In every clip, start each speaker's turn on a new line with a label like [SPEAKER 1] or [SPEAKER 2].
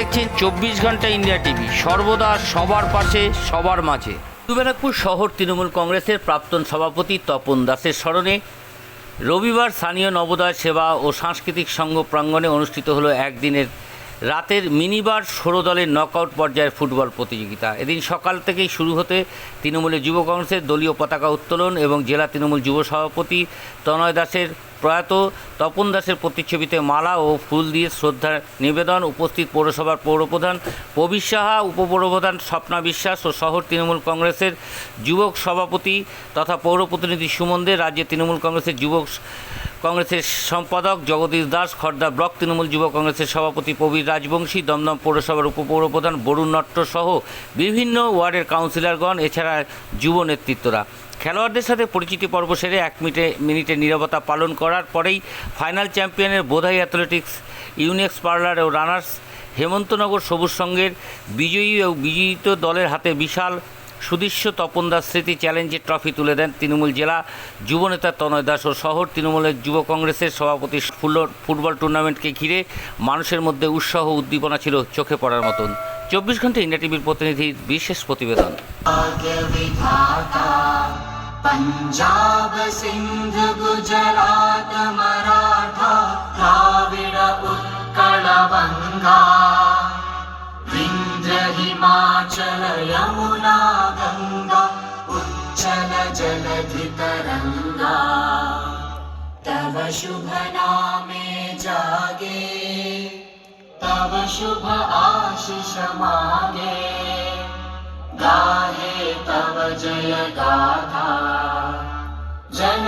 [SPEAKER 1] দেখছেন চব্বিশ ঘণ্টা ইন্ডিয়া টিভি। সর্বদা সবার পাশে, সবার মাঝে। ব্যারাকপুর শহর তৃণমূল কংগ্রেসের প্রাক্তন সভাপতি তপন দাসের স্মরণে রবিবার স্থানীয় নবোদয় সেবা ও সাংস্কৃতিক সংঘ প্রাঙ্গণে অনুষ্ঠিত হলো একদিনের রাতের মিনিবার ষোলো দলের নকআউট পর্যায়ের ফুটবল প্রতিযোগিতা। এদিন সকাল থেকেই শুরু হতে তৃণমূলের যুব কংগ্রেসের দলীয় পতাকা উত্তোলন এবং জেলা তৃণমূল যুব সভাপতি তনয় দাসের প্রয়াত তপন দাসের প্রতিচ্ছবিতে মালা ও ফুল দিয়ে শ্রদ্ধা নিবেদন উপস্থিত পৌরসভার পৌরপ্রধান প্রবীর সাহা, উপপৌরপ্রধান স্বপ্না বিশ্বাস ও শহর তৃণমূল কংগ্রেসের যুবক সভাপতি তথা পৌর প্রতিনিধি সুমন দে, রাজ্যের তৃণমূল কংগ্রেসের যুবক কংগ্রেসের সম্পাদক জগদীশ দাস খর্দা ব্লক তৃণমূল যুব কংগ্রেসের সভাপতি প্রবীর রাজবংশী, দমদম পৌরসভার উপপৌরপ্রধান বরুণ নট্ট সহ বিভিন্ন ওয়ার্ডের কাউন্সিলরগণ, এছাড়া যুব নেতৃত্বরা। খেলোয়াড়দের সাথে পরিচিতি পর্ব সেরে এক মিনিটে মিনিটের নীরবতা পালন করার পরেই ফাইনাল চ্যাম্পিয়নের বোধাই অ্যাথলেটিক্স, ইউনিক্স পার্লার ও রানার্স, হেমন্তনগর সবুজ সংঘের বিজয়ী ও বিজয়িত দলের হাতে বিশাল সুদৃশ্য তপন দাস স্মৃতি চ্যালেঞ্জের ট্রফি তুলে দেন তৃণমূল জেলা যুবনেতা তনয় দাস ও শহর তৃণমূলের যুব কংগ্রেসের সভাপতি ফুটবল টুর্নামেন্টকে ঘিরে মানুষের মধ্যে উৎসাহ উদ্দীপনা ছিল চোখে পড়ার মতন। চব্বিশ ঘণ্টা ইন্ডিয়া টিভির প্রতিনিধির বিশেষ প্রতিবেদন।
[SPEAKER 2] পঞ্জাব সিন্ধ গুজরাট, মারাঠা हिमाचल यमुना गङ्गा उच्चल जलधितरङ्गा तव शुभ नामे जागे तव शुभ आशिष मागे। गाहे तव जय गाथा जन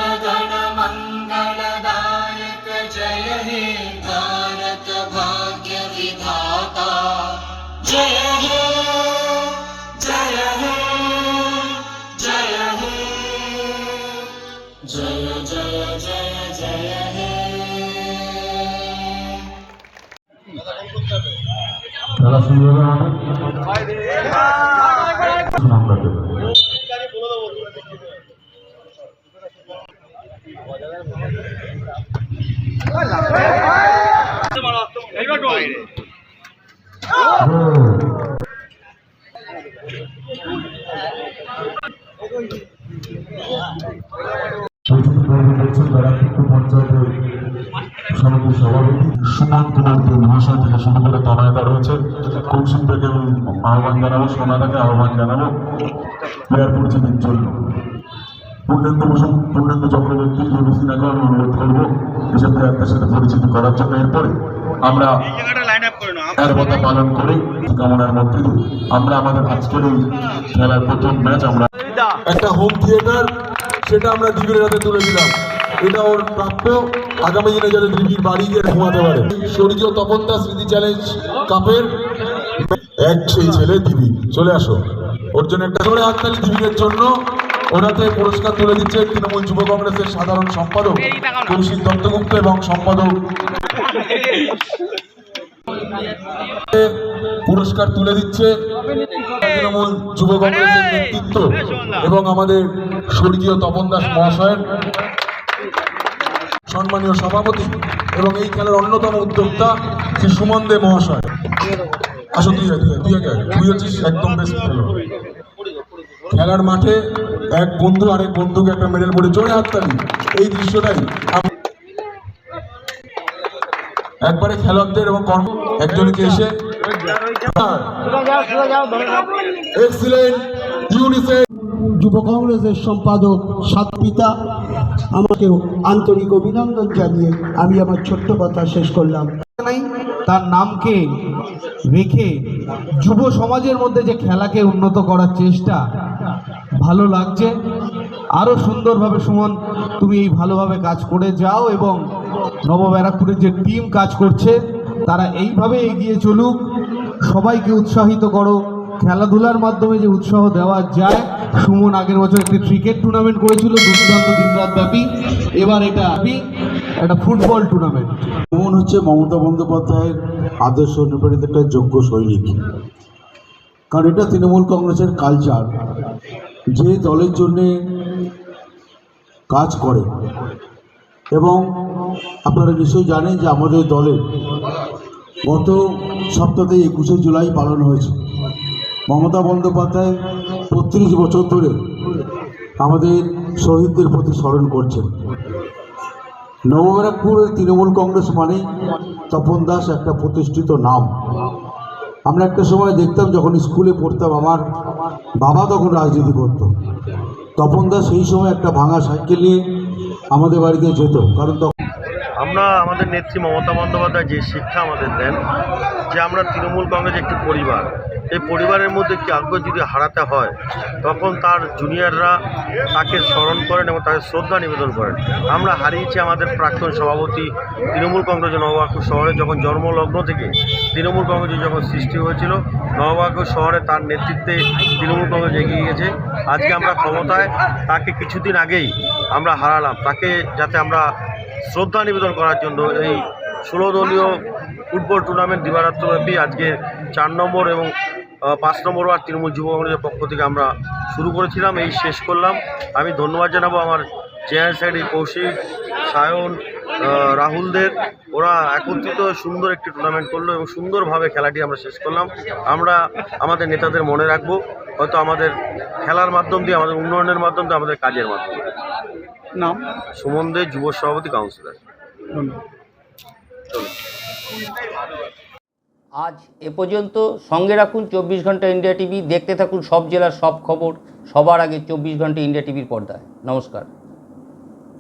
[SPEAKER 3] খেলা শুরু হবে আমরা দেবো। পঞ্চায়েতের সমিতির সভাপতি সুমন কুমার মহাশয় থেকে শুরু করে তনয়তা রয়েছে কৌশিক থেকে আহ্বান জানাব সোনাদাকে আহ্বান জানাব। প্লেয়ার পরিচিতির জন্য পূর্ণেন্দু বসু পূর্ণেন্দু চক্রবর্তী রবিসিনাকে আমি অনুরোধ করব এসব প্লেয়ারদের সাথে পরিচিতি করার জন্য। এরপরে আমরা এরবতা পালন করে। কামনার মধ্যে আমরা আমাদের আজকের এই খেলার প্রথম ম্যাচ আমরা
[SPEAKER 4] একটা হোম থিয়েটার সেটা আমরা দিবির হাতে তুলে দিলাম। এটা ওর প্রাপ্য। আগামী দিনে যাতে দিবির বাড়ি গিয়ে ঘুমাতে পারে স্বর্গীয় তপন দাস স্মৃতি চ্যালেঞ্জ কাপের এক সেই ছেলে দিবি। চলে আসো। ওর জন্য একটা করে হাততালি দিবির জন্য। ওনাতে পুরস্কার তুলে দিচ্ছে তৃণমূল যুব কংগ্রেসের সাধারণ সম্পাদক কৌশিক দত্তগুপ্ত এবং সম্পাদক পুরস্কার তুলে দিচ্ছে তৃণমূল যুব কংগ্রেসের নেতৃত্ব এবং আমাদের স্বর্গীয় তপন দাস মহাশয়ের। সম্মানীয় সভাপতি এবং এই খেলার অন্যতম উদ্যোক্তা শ্রী সুমন দে মহাশয়। আসো তুই তুই তুই হচ্ছিস একদম খেলোয়াড়। খেলার মাঠে এক বন্ধু আরেক বন্ধুকে একটা মেডেল পড়ে জোরে হাততালি। এই দৃশ্যটাই একবারে খেলোয়াড়দের এবং কর্ম একজনকে এসে এক্সিলেন্ট ইউনিসেফ
[SPEAKER 5] যুব কংগ্রেসের সম্পাদক সাত পিতা, আমাকে আন্তরিক অভিনন্দন জানিয়ে আমি আমার ছোট্ট কথা শেষ করলাম।
[SPEAKER 6] তার নামকে রেখে যুব সমাজের মধ্যে যে খেলাকে উন্নত করার চেষ্টা ভালো লাগছে। আরও সুন্দরভাবে সুমন, তুমি এই ভালোভাবে কাজ করে যাও এবং নবব্যারাকপুরের যে টিম কাজ করছে, তারা এইভাবে এগিয়ে চলুক। সবাইকে উৎসাহিত করো। খেলাধুলার মাধ্যমে যে উৎসাহ দেওয়া যায়, সুমন আগের বছর একটি ক্রিকেট টুর্নামেন্ট করেছিল, দুর্দান্ত দিনরাত ব্যাপী এবার এটা আপনি একটা ফুটবল টুর্নামেন্ট
[SPEAKER 4] সুমন হচ্ছে মমতা বন্দ্যোপাধ্যায়ের আদর্শ অনুপ্রাণিত একটা যোগ্য সৈনিক। কারণ এটা তৃণমূল কংগ্রেসের কালচার যে দলের জন্যে কাজ করে। এবং আপনারা নিশ্চয়ই জানেন যে আমাদের দলের
[SPEAKER 5] গত সপ্তাহে একুশে জুলাই পালন হয়েছে। মমতা বন্দ্যোপাধ্যায় বত্রিশ বছর ধরে আমাদের শহীদদের প্রতি স্মরণ করছেন। নবব্যারাকপুরের তৃণমূল কংগ্রেস মানেই তপন দাস একটা প্রতিষ্ঠিত নাম। আমরা একটা সময় দেখতাম যখন স্কুলে পড়তাম, আমার বাবা তখন রাজনীতি করত। তপন দাস সেই সময় একটা ভাঙা সাইকেল নিয়ে আমাদের বাড়িতে যেত, কারণ তখন
[SPEAKER 7] আমরা আমাদের নেত্রী মমতা বন্দ্যোপাধ্যায় যে শিক্ষা আমাদের দেন, যে আমরা তৃণমূল কংগ্রেস একটি পরিবার, এই পরিবারের মধ্যে একটি আগ্রহ যদি হারাতে হয়, তখন তার জুনিয়ররা তাকে স্মরণ করেন এবং তাকে শ্রদ্ধা নিবেদন করেন। আমরা হারিয়েছি আমাদের প্রাক্তন সভাপতি তৃণমূল কংগ্রেস নববাকুর শহরে যখন জন্মলগ্ন থেকে তৃণমূল কংগ্রেস যখন সৃষ্টি হয়েছিল নববাকুর শহরে তার নেতৃত্বে তৃণমূল কংগ্রেস এগিয়ে গেছে। আজকে আমরা ক্ষমতায় তাকে কিছুদিন আগেই আমরা হারালাম। তাকে যাতে আমরা শ্রদ্ধা নিবেদন করার জন্য এই ষোলো দলীয় ফুটবল টুর্নামেন্ট দিবারাত্রব্যাপী আজকে চার নম্বর এবং পাঁচ নম্বর আর তৃণমূল যুব কংগ্রেসের পক্ষ থেকে আমরা শুরু করেছিলাম, এই শেষ করলাম। আমি ধন্যবাদ জানাব আমার জেনারেল সেক্রেটারি কৌশিক, সায়ন রাহুলদের। ওরা একত্রিত সুন্দর একটি টুর্নামেন্ট করল এবং সুন্দরভাবে খেলাটি আমরা শেষ করলাম। আমরা আমাদের নেতাদের মনে রাখব, হয়তো আমাদের খেলার মাধ্যম দিয়ে, আমাদের উন্নয়নের মাধ্যম দিয়ে, আমাদের কাজের মাধ্যম
[SPEAKER 6] নাম?
[SPEAKER 7] সুমন দে যুব সভাপতি কাউন্সিলর।
[SPEAKER 1] আজ এ পর্যন্ত সঙ্গে রাখুন চব্বিশ ঘণ্টা ইন্ডিয়া টিভি। দেখতে থাকুন সব জেলার সব খবর। সবার আগে চব্বিশ ঘণ্টা ইন্ডিয়া টিভির পর্দায়। নমস্কার।